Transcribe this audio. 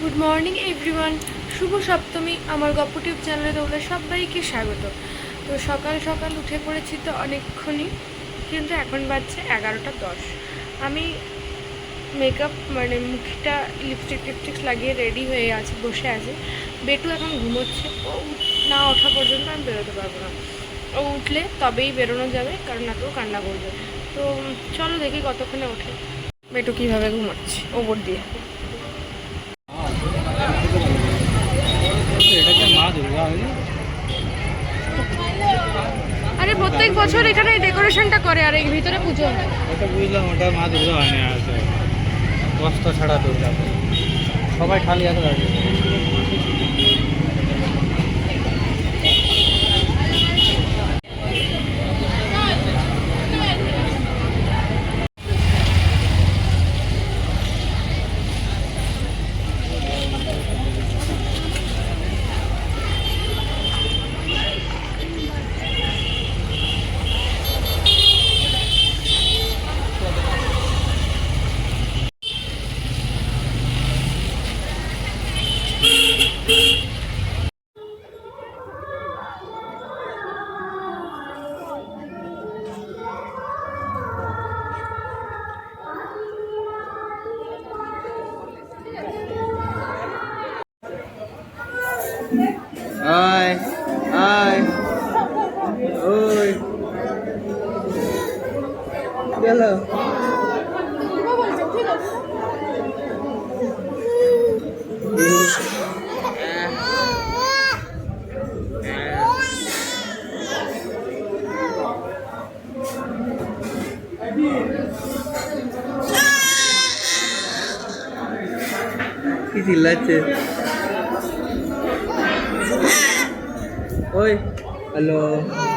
Good morning everyone শুভ সপ্তমী। আমার গপ্প টিউব চ্যানেলে তোমাদের সবাইকে স্বাগত। তো সকাল সকাল উঠে পড়েছি তো অনেকক্ষণই, কিন্তু এখন বাজছে এগারোটা দশ। আমি মেকআপ মানে মুখটা লিপস্টিক টিপস্টিক লাগিয়ে রেডি হয়ে আছে, বসে আছে। বেটু এখন ঘুমোচ্ছে। ও না ওঠা পর্যন্ত আমি বেরোতে পারব না। ও উঠলে তবেই বেরোনো যাবে, কারণ না তো কান্না করবে। তো চলো দেখি কতক্ষণে ওঠে। বেটু কীভাবে ঘুমাচ্ছে, ওপর দিয়ে এটাকে মা দুর্গা হয়নি আরে প্রত্যেক বছর এখানে ডেকোরেশনটা করে আর এই ভিতরে পুজো হয়। ওটা বুঝলাম ওটা মা দুর্গা হয় না কষ্ট ছাড়া দুর্গা সবাই খালি হাতে দাঁড়িয়ে আয় আয় ওই গেল কি চিল্লাচ্ছে Oy, hello.